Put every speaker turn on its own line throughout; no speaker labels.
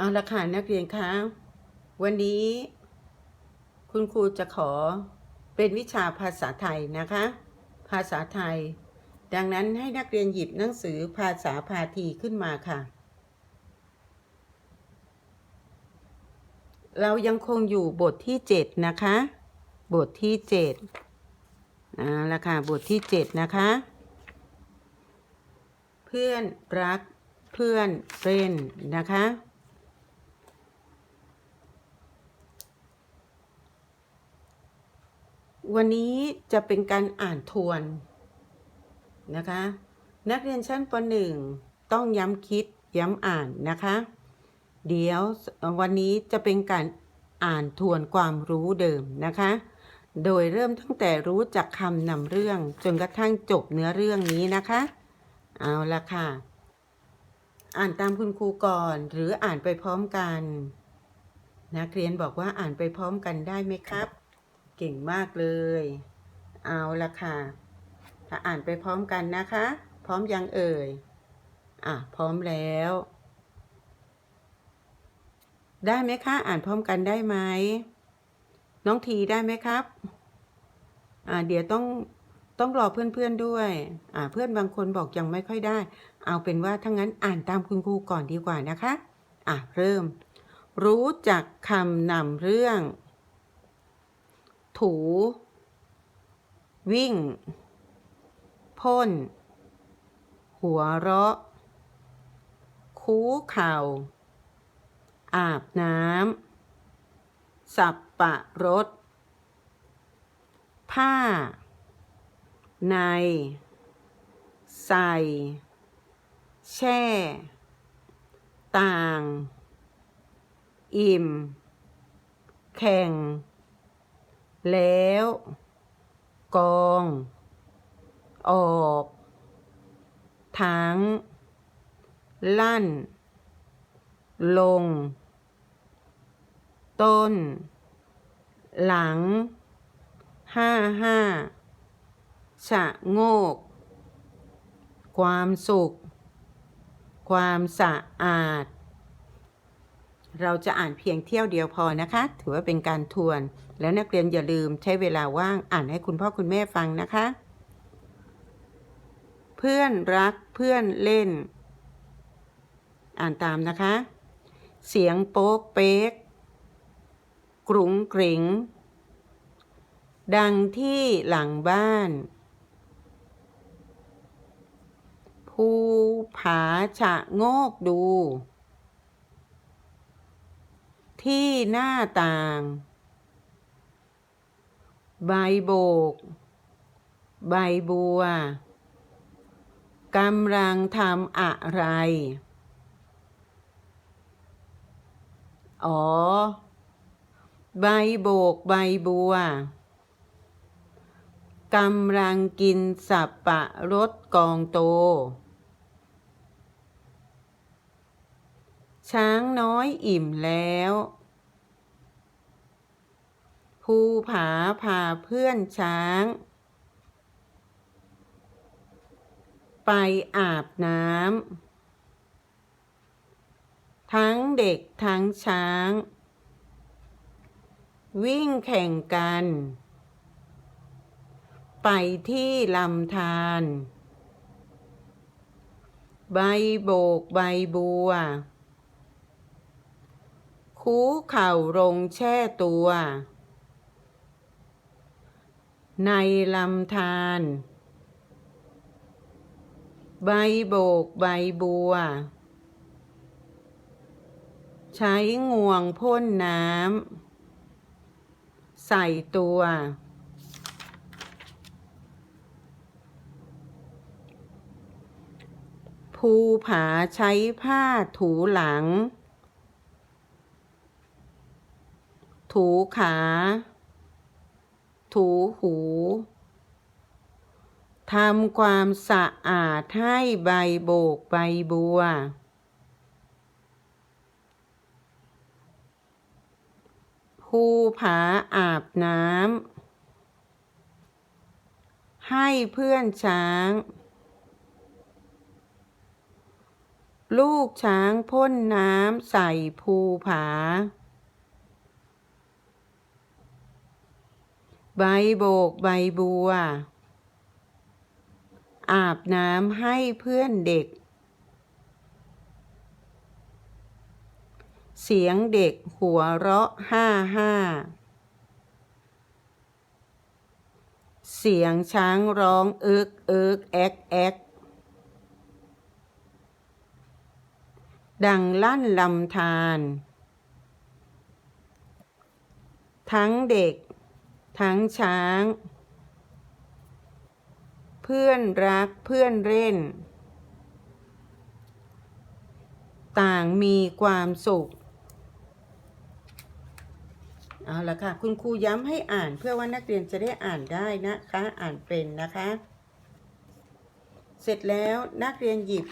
เอาละค่ะนักเรียนคะวันนี้คุณครูจะขอเป็นวิชาภาษาไทยนะคะ ภาษาไทย ดังนั้นให้นักเรียนหยิบหนังสือภาษาพาทีขึ้นมาค่ะ เรายังคงอยู่บทที่ 7 นะคะ บทที่7เอาละค่ะบทที่ 7 นะคะ เพื่อนรักเพื่อนเล่นนะคะ วันนี้จะเป็นการอ่านทวนนะคะ นักเรียนชั้นป .1 ต้องย้ำคิดย้ำอ่านนะคะ เดี๋ยววันนี้จะเป็นการอ่านทวนความรู้เดิมนะคะ โดยเริ่มตั้งแต่รู้จักคำนำเรื่องจนกระทั่งจบเนื้อเรื่องนี้นะคะ เอาละค่ะ อ่านตามคุณครูก่อนหรืออ่านไปพร้อมกัน นักเรียนบอกว่าอ่านไปพร้อมกันได้ไหมครับ เก่งมากเลย เอาละค่ะ ถ้าอ่านไปพร้อมกันนะคะ พร้อมยังเอ่ย อะ พร้อมแล้ว ได้ไหมคะ อ่านพร้อมกันได้ไหม น้องทีได้ไหมครับ อ่า เดี๋ยวต้องต้องรอเพื่อนๆด้วย อ่า เพื่อนบางคนบอกยังไม่ค่อยได้ เอาเป็นว่าถ้างั้นอ่านตามคุณครูก่อนดีกว่านะคะ อะ เริ่ม รู้จักคำนำเรื่อง ถู วิ่ง พ่น หัวเราะ คูเข่า อาบน้ำ สับปะรด ผ้า ใน ใส่ แช่ ต่าง อิ่ม แข่ง แล้ว กอง ออก ทั้ง ลั่น ลง ต้น หลัง ห้าห้าชะโงก ความสุข ความสะอาด เราจะอ่านเพียงเที่ยวเดียวพอนะคะ ถือว่าเป็นการทวน แล้วนักเรียนอย่าลืมใช้เวลาว่างอ่านให้คุณพ่อคุณแม่ฟังนะคะ เพื่อนรักเพื่อนเล่น อ่านตามนะคะ เสียงโป๊กเป๊กกรุงกริง ดังที่หลังบ้านภูผาชะโงกดู ที่หน้าต่าง ใบโบก ใบบัวกำลังทำอะไร อ๋อ ใบโบกใบบัวกำลังกินสับปะรดกองโต ช้างน้อยอิ่มแล้ว ภูผาพาเพื่อนช้าง ไปอาบน้ำ ทั้งเด็กทั้งช้าง วิ่งแข่งกัน ไปที่ลำธารใบโบกใบบัว คูเข่าลงแช่ตัว ในลำธารใบโบกใบบัว ใช้งวงพ่นน้ำใส่ตัว ภูผาใช้ผ้าถูหลัง ถูขา ถูหู ทำความสะอาดให้ใบโบกใบบัว ภูผาอาบน้ำ ให้เพื่อนช้าง ลูกช้างพ่นน้ำใส่ภูผา ใบโบกใบบัว อาบน้ำให้เพื่อนเด็ก เสียงเด็กหัวเราะห้าห้า เสียงช้างร้องเอิกเอิกแอกแอกดังลั่นลำธารทั้งเด็ก ทั้งช้าง เพื่อนรักเพื่อนเล่น ต่างมีความสุข เอาละค่ะ คุณครูย้ำให้อ่านเพื่อว่านักเรียนจะได้อ่านได้นะคะ อ่านเป็นนะคะ เสร็จแล้วนักเรียนหยิบ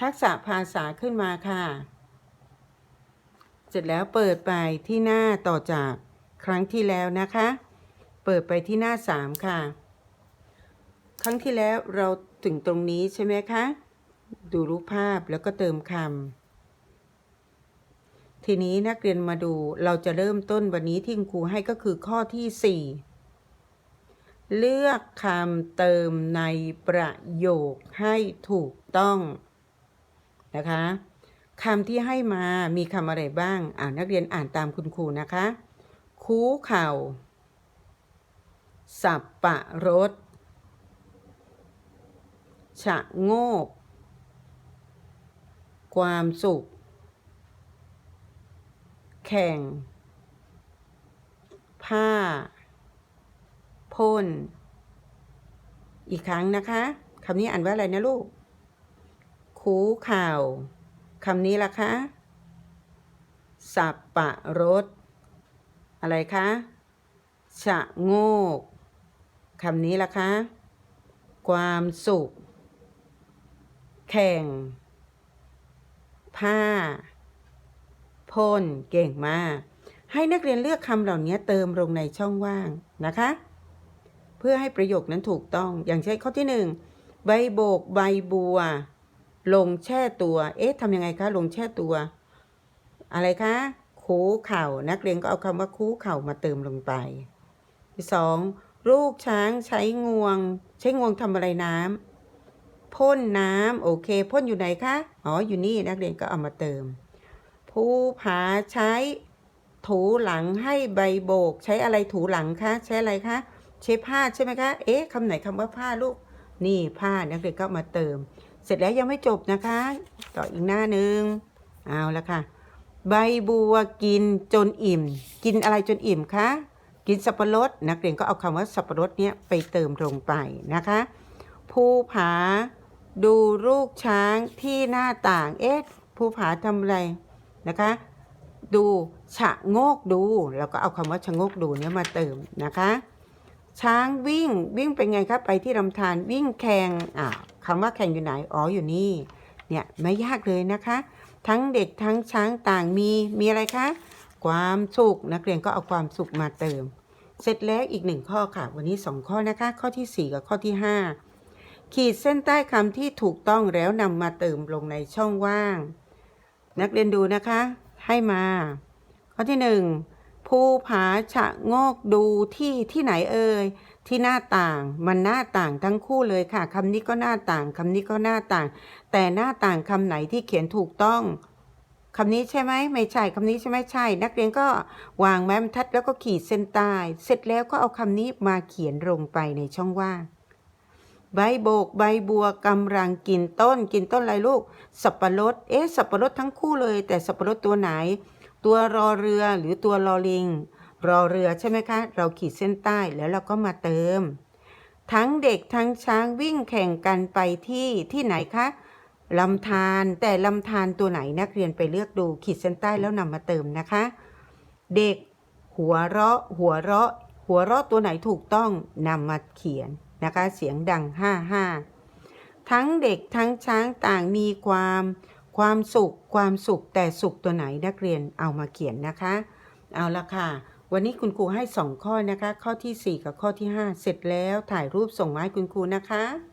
ทักษะภาษาขึ้นมาค่ะ เสร็จแล้วเปิดไปที่หน้าต่อจาก ครั้งที่แล้วนะคะ เปิดไปที่หน้าสามค่ะ ครั้งที่แล้วเราถึงตรงนี้ใช่ไหมคะ ดูรูปภาพแล้วก็เติมคำทีนี้นักเรียนมาดูเราจะเริ่มต้นวันนี้ที่คุณครูให้ก็คือข้อที่ 4 เลือกคำเติมในประโยคให้ถูกต้องนะคะคำที่ให้มามีคำอะไรบ้าง อ่านักเรียนอ่านตามคุณครูนะคะ คูเข่า สับปะรดฉะโงก ความสุข แข่ง ผ้า พ่น อีกครั้งนะคะคำนี้อ่านว่าอะไรนะลูก คูเข่าคำนี้ล่ะคะ สับปะรด อะไรคะฉะโงกคำนี้ล่ะคะ ความสุข แข่ง ผ้า พ่น เก่งมาก ให้นักเรียนเลือกคำเหล่านี้เติมลงในช่องว่างนะคะ เพื่อให้ประโยคนั้นถูกต้อง อย่างเช่นข้อที่หนึ่งใบโบกใบบัว ลงแช่ตัว เอ๊ะทำยังไงคะ ลงแช่ตัว อะไรคะ คูเข่า นักเรียนก็เอาคำว่าคูเข่ามาเติมลงไปสองลูกช้างใช้งวง ใช้งวงทำอะไรน้ำพ่นน้ำโอเคพ่นอยู่ไหนคะอ๋ออยู่นี่นักเรียนก็เอามาเติมภูผาใช้ถูหลังให้ใบโบก ใช้อะไรถูหลังคะใช้อะไรคะใช้ผ้าใช่ไหมคะเอ๊ะคำไหนคำว่าผ้าลูกนี่ผ้านักเรียนก็มาเติม เสร็จแล้วยังไม่จบนะคะ ต่ออีกหน้าหนึ่งเอาละค่ะ ใบบัวกินจนอิ่ม กินอะไรจนอิ่มคะกินสับปะรดนักเรียนก็เอาคำว่าสับปะรดเนี้ยไปเติมลงไปนะคะภูผาดูลูกช้างที่หน้าต่าง เอ๊ะภูผาทำอะไรนะคะ ดูฉะโงกดูแล้วก็เอาคำว่าชะโงกดูเนี้ยมาเติมนะคะ ช้างวิ่งวิ่งเป็นไงครับไปที่ลำธารวิ่งแข่งอ่าคำว่าแข่งอยู่ไหนอ๋ออยู่นี่เนี่ยไม่ยากเลยนะคะ ทั้งเด็กทั้งช้างต่างมีมีอะไรคะ ความสุขนักเรียนก็เอาความสุขมาเติม เสร็จแล้วอีกหนึ่งข้อค่ะ วันนี้สองข้อนะคะ ข้อที่สี่กับข้อที่ห้าขีดเส้นใต้คำที่ถูกต้องแล้วนำมาเติมลงในช่องว่าง นักเรียนดูนะคะ ให้มา ข้อที่หนึ่งภูผาฉะโงกดูที่ที่ไหนเอ่ย ที่หน้าต่าง มันหน้าต่างทั้งคู่เลยค่ะคำนี้ก็หน้าต่างคำนี้ก็หน้าต่าง แต่หน้าต่างคำไหนที่เขียนถูกต้องคำนี้ใช่ไหมไม่ใช่คำนี้ใช่ไหมใช่ นักเรียนก็วางไม้บรรทัดแล้วก็ขีดเส้นใต้เสร็จแล้วก็เอาคำนี้มาเขียนลงไปในช่องว่างใบโบกใบบัวกำลังกินต้น กินต้นอะไรลูก สับปะรด เอ๊ะสับปะรดทั้งคู่เลย แต่สับปะรดตัวไหน ตัวรอเรือหรือตัวรอลิง รอเรือใช่ไหมคะ เราขีดเส้นใต้แล้วเราก็มาเติม ทั้งเด็กทั้งช้างวิ่งแข่งกันไปที่ที่ไหนคะลำธารแต่ลำธารตัวไหนนักเรียนไปเลือกดูขีดเส้นใต้แล้วนำมาเติมนะคะ เด็กหัวเราะ หัวเราะ หัวเราะตัวไหนถูกต้องนำมาเขียนนะคะ เสียงดังห้าห้าทั้งเด็กทั้งช้างต่างมีความ ความสุข ความสุขแต่สุขตัวไหนนักเรียนเอามาเขียนนะคะ เอาละค่ะ วันนี้คุณครูให้สองข้อนะคะ ข้อที่ 4 กับข้อที่ 5 เสร็จแล้วถ่ายรูปส่งมาให้คุณครูนะคะ